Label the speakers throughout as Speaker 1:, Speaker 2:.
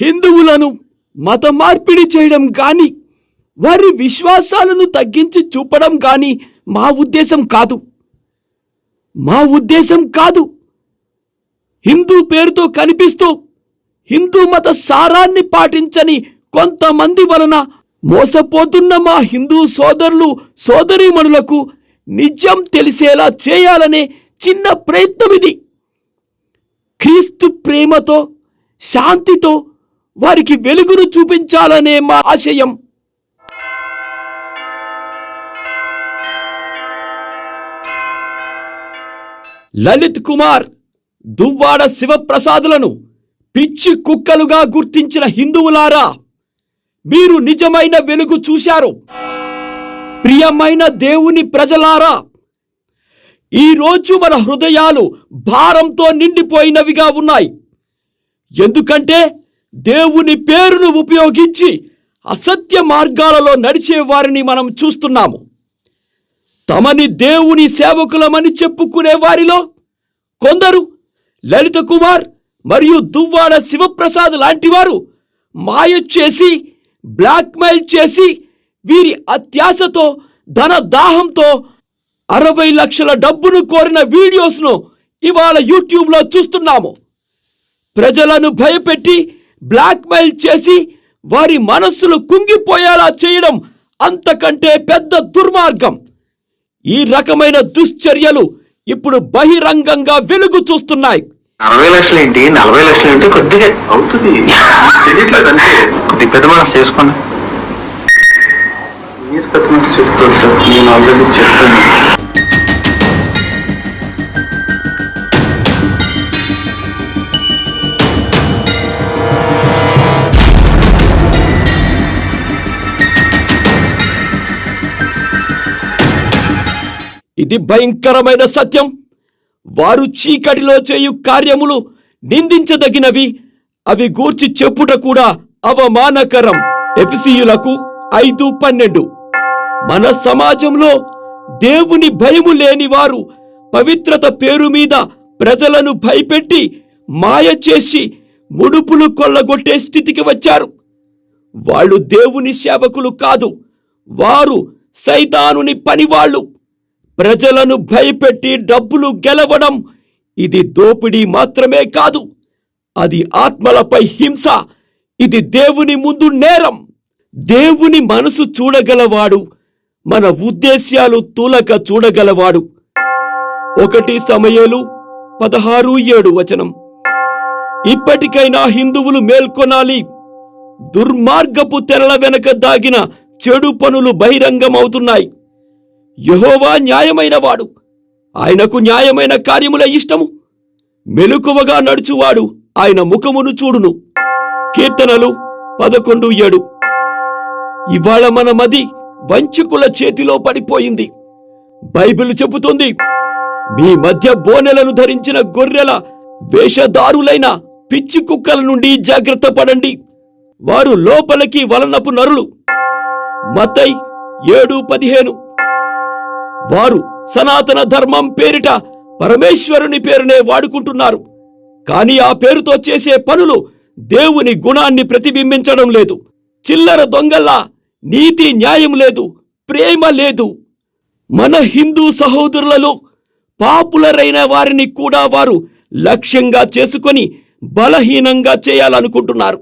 Speaker 1: హిందువులను మత మార్పిడి చేయడం కానీ వారి విశ్వాసాలను తగ్గించి చూపడం కానీ మా ఉద్దేశం కాదు. మా ఉద్దేశం కాదు హిందూ పేరుతో కనిపిస్తూ హిందూ మత సారాన్ని పాటించని కొంతమంది వలన మోసపోతున్న మా హిందూ సోదరులు సోదరీమణులకు నిజం తెలిసేలా చేయాలనే చిన్న ప్రయత్నం ఇది. క్రీస్తు ప్రేమతో శాంతితో వారికి వెలుగును చూపించాలనే మా ఆశయం. లలిత్ కుమార్ దువ్వాడ శివప్రసాదులను పిచ్చి కుక్కలుగా గుర్తించిన హిందువులారా మీరు నిజమైన వెలుగు చూశారు. ప్రియమైన దేవుని ప్రజలారా ఈరోజు మన హృదయాలు భారంతో నిండిపోయినవిగా ఉన్నాయి. ఎందుకంటే దేవుని పేరును ఉపయోగించి అసత్య మార్గాలలో నడిచే వారిని మనం చూస్తున్నాము. తమని దేవుని సేవకులమని చెప్పుకునే వారిలో కొందరు లలిత కుమార్ మరియు దువ్వాడ శివప్రసాద్ లాంటివారు మాయ చేసి బ్లాక్మెయిల్ చేసి వీరి అత్యాశతో ధన దాహంతో అరవై లక్షల డబ్బును కోరిన వీడియోస్ను ఇవాళ యూట్యూబ్లో చూస్తున్నాము. ప్రజలను భయపెట్టి బ్లాక్మెయిల్ చేసి వారి మనస్సులు కుంగిపోయేలా చేయడం అంతకంటే పెద్ద దుర్మార్గం. ఈ రకమైన దుశ్చర్యలు ఇప్పుడు బహిరంగంగా వెలుగు చూస్తున్నాయి.
Speaker 2: అరవై లక్షలు ఏంటి? నలభై లక్షలు ఏంటి కొద్దిగా
Speaker 3: అవుతుంది.
Speaker 2: కొద్ది పెద్ద మనసు చేసుకోండి.
Speaker 3: మీరు పెద్ద మనసు చేసుకోవచ్చు సార్ నేను ఆల్రెడీ చెప్పాను.
Speaker 1: ఇది భయంకరమైన సత్యం. వారు చీకటిలో చేయు కార్యములు నిందించదగినవి. అవి గూర్చి చెప్పుట కూడా అవమానకరం. ఎఫిసియులకు ఐదు పన్నెండు. మన సమాజంలో దేవుని భయము లేని వారు పవిత్రత పేరు మీద ప్రజలను భయపెట్టి మాయ చేసి ముడుపులు కొల్లగొట్టే స్థితికి వచ్చారు. వాళ్ళు దేవుని సేవకులు కాదు. వారు సైతానుని పనివాళ్ళు. ప్రజలను భయపెట్టి డబ్బులు గెలవడం ఇది దోపిడీ మాత్రమే కాదు. అది ఆత్మలపై హింస. ఇది దేవుని ముందు నేరం. దేవుని మనసు చూడగలవాడు. మన ఉద్దేశ్యాలు తూలక చూడగలవాడు. ఒకటి సమయలు పదహారు ఏడు వచనం. ఇప్పటికైనా హిందువులు మేల్కొనాలి. దుర్మార్గపు తెరల వెనక దాగిన చెడు పనులు బహిరంగమవుతున్నాయి. యహోవా న్యాయమైన వాడు ఆయనకు న్యాయమైన కార్యములే ఇష్టము. మెలకువగా నడుచువాడు ఆయన ముఖమును చూడును. కీర్తనలు పదకొండు ఏడు. ఇవాళ మన మది వంచకుల చేతిలో పడిపోయింది. బైబిల్ చెబుతుంది మీ మధ్య బోనెలను ధరించిన గొర్రెల వేషధారులైన పిచ్చి కుక్కల నుండి జాగ్రత్త పడండి. వారు లోపలికి వలనపు నరులు. మతై ఏడు పదిహేను. వారు సనాతన ధర్మం పేరిట పరమేశ్వరుని పేరునే వాడుకుంటున్నారు. కానీ ఆ పేరుతో చేసే పనులు దేవుని గుణాన్ని ప్రతిబింబించడం లేదు. చిల్లర దొంగల్లా నీతి న్యాయం లేదు ప్రేమ లేదు. మన హిందూ సహోదరులలో పాపులరైన వారిని కూడా వారు లక్ష్యంగా చేసుకొని బలహీనంగా చేయాలనుకుంటున్నారు.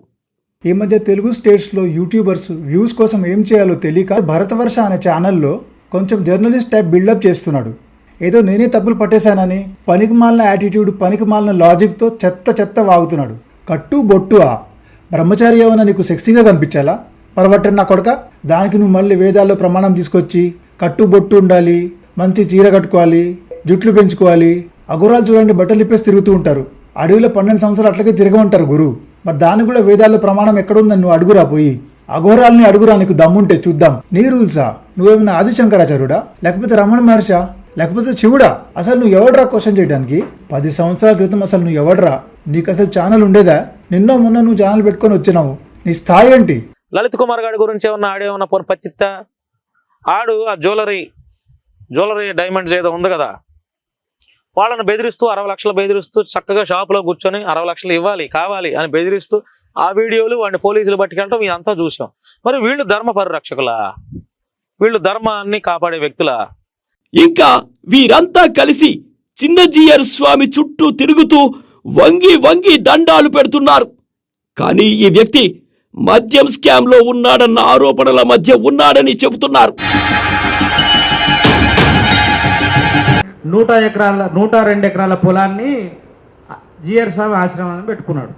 Speaker 4: ఈ మధ్య తెలుగు స్టేట్స్లో యూట్యూబర్స్ వ్యూస్ కోసం ఏం చేయాలో తెలియక భరతవర్ష అనే ఛానల్లో కొంచెం జర్నలిస్ట్ టైప్ బిల్డప్ చేస్తున్నాడు. ఏదో నేనే తప్పులు పట్టేశానని పనికి మాలిన యాటిట్యూడ్ పనికి మాలిన లాజిక్తో చెత్త చెత్త వాగుతున్నాడు. కట్టు బొట్టు ఆ బ్రహ్మచారి ఏమైనా నీకు సెక్సీగా కనిపించాలా? పరవట్టండి నా కొడక దానికి నువ్వు మళ్ళీ వేదాల్లో ప్రమాణం తీసుకొచ్చి కట్టు బొట్టు ఉండాలి మంచి చీర కట్టుకోవాలి జుట్లు పెంచుకోవాలి అగురాలు చూడండి బట్టలు ఇప్పేసి తిరుగుతూ ఉంటారు. అడవిలో పన్నెండు సంవత్సరాలు అట్లాగే తిరగమంటారు గురువు మరి దానికి కూడా వేదాల్లో ప్రమాణం ఎక్కడుందని నువ్వు అడుగురా పోయి. అఘోరాల్ని అడుగురా నీకు దమ్ముంటే చూద్దాం. నీ రూల్సా నువ్వేమైనా ఆదిశంకరాచార్యుడా? లేకపోతే రమణ మహర్షా? లేకపోతే శివుడా? అసలు నువ్వు ఎవడరా క్వశ్చన్ చేయడానికి? పది సంవత్సరాల క్రితం అసలు నువ్వు ఎవడరా? నీకు అసలు ఛానల్ ఉండేదా? నిన్న మొన్న నువ్వు ఛానల్ పెట్టుకొని వచ్చినావు. నీ స్థాయి ఏంటి?
Speaker 5: లలిత్ కుమార్ గారి గురించి ఏమన్నా ఆడేమన్నా పోనీ పచ్చిత్త? ఆడు ఆ జ్యువెలరీ జ్యువెలరీ డైమండ్స్ ఏదో ఉంది కదా. వాళ్ళని బెదిరిస్తూ అరవై లక్షలు బెదిరిస్తూ చక్కగా షాపులో కూర్చొని అరవై లక్షలు ఇవ్వాలి కావాలి అని బెదిరిస్తూ ఆ వీడియోలు వాడిని పోలీసులు పట్టుకెళ్ళటం ఇదంతా చూసాం. మరి వీళ్ళు ధర్మ పరిరక్షకులా? వీళ్ళు ధర్మాన్ని కాపాడే వ్యక్తులా?
Speaker 1: ఇంకా వీరంతా కలిసి చిన్నజీయర్ స్వామి చుట్టూ తిరుగుతూ వంగి వంగి దండాలు పెడుతున్నారు. కానీ ఈ వ్యక్తి మద్యం స్కామ్లో ఉన్నాడన్న ఆరోపణల మధ్య ఉన్నాడని చెబుతున్నారు.
Speaker 6: నూట ఎకరాల నూట రెండు ఎకరాల పొలాన్ని జిఆర్ స్వామి ఆశ్రమాన్ని పెట్టుకున్నాడు.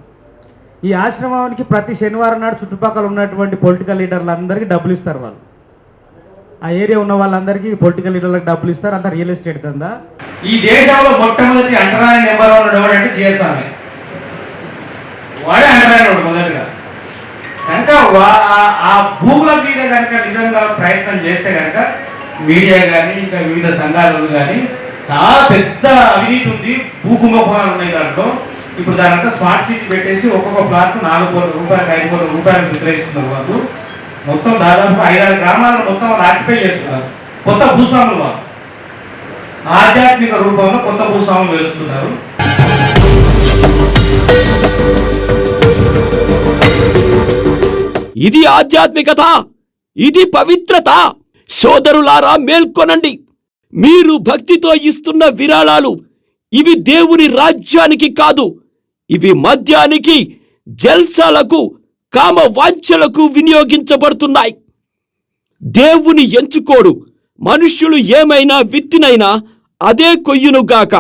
Speaker 6: ఈ ఆశ్రమానికి ప్రతి శనివారం నాడు చుట్టుపక్కల ఉన్నటువంటి పొలిటికల్ లీడర్లందరికీ డబ్బులు ఇస్తారు వాళ్ళు. ఆ ఏరియా ఉన్న వాళ్ళందరికీ పొలిటికల్ లీడర్లకు డబ్బులు ఇస్తారు. అంతా రియల్ ఎస్టేట్ దందా?
Speaker 7: ఈ దేశంలో మొట్టమొదటి అంటరాని నెంబర్ వన్ ఎవడంటే చేసామి వాడే అంటరాని మొదటిగా. కనుక ఆ- భూముల మీద కనుక నిజంగా ప్రయత్నం చేస్తే కనుక మీడియా కానీ ఇంకా వివిధ సంఘాలు కానీ చాలా పెద్ద అవినీతి ఉంది. భూకుంభకోణాలు ఉన్నాయి దాంట్లో. ఇప్పుడు దానంతా స్మార్ట్ సిటీ పెట్టేసి ఒక్కొక్క ప్లాట్ నాలుగు కోట్ల రూపాయలకు ఐదు కోట్ల రూపాయలు విక్రయిస్తున్నారు వాళ్ళు. మొత్తం దాదాపు ఐదారు గ్రామాలను మొత్తం ఆక్యుపై చేస్తున్నారు. కొత్త భూస్వాములు వాళ్ళు. ఆధ్యాత్మిక రూపంలో కొత్త భూస్వాములు వెలుస్తున్నారు
Speaker 1: ఇది ఆధ్యాత్మికత ఇది పవిత్రత. సోదరులారా మేల్కొనండి. మీరు భక్తితో ఇస్తున్న విరాళాలు ఇవి దేవుని రాజ్యానికి కాదు ఇవి మద్యానికి జల్సాలకు కామ వాంఛలకు వినియోగించబడుతున్నాయి. దేవుని ఎంచుకోడు. మనుష్యులు ఏమైనా విత్తినైనా అదే కొయ్యునుగాక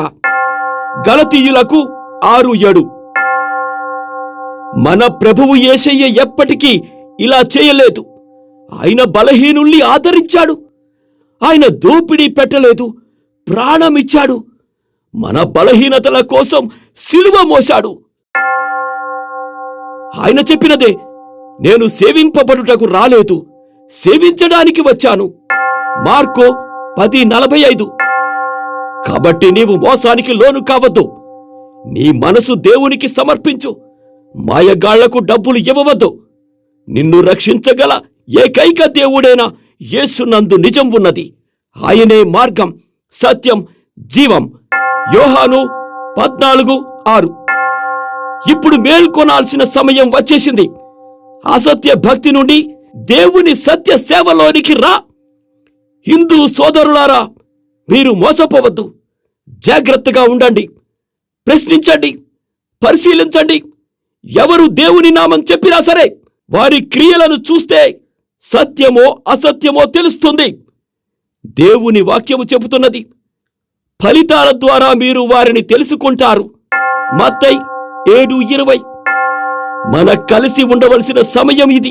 Speaker 1: గలతీయులకు ఆరు ఏడు. మన ప్రభువు ఏసయ్య ఎప్పటికీ ఇలా చేయలేదు. ఆయన బలహీనుల్ని ఆదరించాడు. ఆయన దోపిడీ పెట్టలేదు. ప్రాణమిచ్చాడు. మన బలహీనతల కోసం సిలువ మోశాడు. ఆయన చెప్పినదే నేను సేవింపబడుటకు రాలేదు సేవించడానికి వచ్చాను. మార్కో పది నలభై ఐదు. కాబట్టి నీవు మోసానికి లోను కావద్దు నీ మనసు దేవునికి సమర్పించు మాయగాళ్ళకు డబ్బులు ఇవ్వవద్దు. నిన్ను రక్షించగల ఏకైక దేవుడైన యేసునందు నిజం ఉన్నది. ఆయనే మార్గం సత్యం జీవం. యోహాను పద్నాలుగు ఆరు. ఇప్పుడు మేల్కొనాల్సిన సమయం వచ్చేసింది. అసత్య భక్తి నుండి దేవుని సత్య సేవలోనికి రా. హిందూ సోదరులారా మీరు మోసపోవద్దు. జాగ్రత్తగా ఉండండి. ప్రశ్నించండి. పరిశీలించండి. ఎవరు దేవుని నామం చెప్పినా సరే వారి క్రియలను చూస్తే సత్యమో అసత్యమో తెలుస్తుంది. దేవుని వాక్యము చెబుతున్నది. ఫలితాల ద్వారా మీరు వారిని తెలుసుకుంటారు. మత్తై ఏడు ఇరవై. మన కలిసి ఉండవలసిన సమయం ఇది.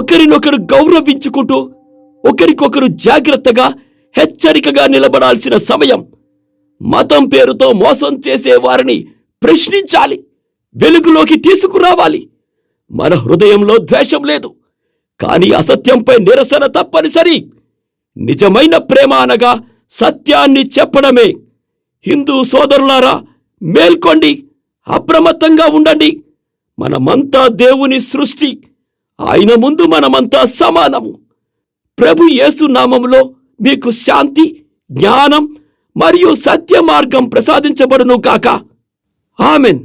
Speaker 1: ఒకరినొకరు గౌరవించుకుంటూ ఒకరికొకరు జాగ్రత్తగా హెచ్చరికగా నిలబడాల్సిన సమయం. మతం పేరుతో మోసం చేసే వారిని ప్రశ్నించాలి. వెలుగులోకి తీసుకురావాలి. మన హృదయంలో ద్వేషం లేదు. కానీ అసత్యంపై నిరసన తప్పనిసరి. నిజమైన ప్రేమ అనగా సత్యాన్ని చెప్పడమే. హిందూ సోదరులారా మేల్కొండి అప్రమత్తంగా ఉండండి. మనమంతా దేవుని సృష్టి. ఆయన ముందు మనమంతా సమానము. ప్రభు యేసు నామములో మీకు శాంతి జ్ఞానం మరియు సత్య మార్గం ప్రసాదించబడును కాక ఆమెన్.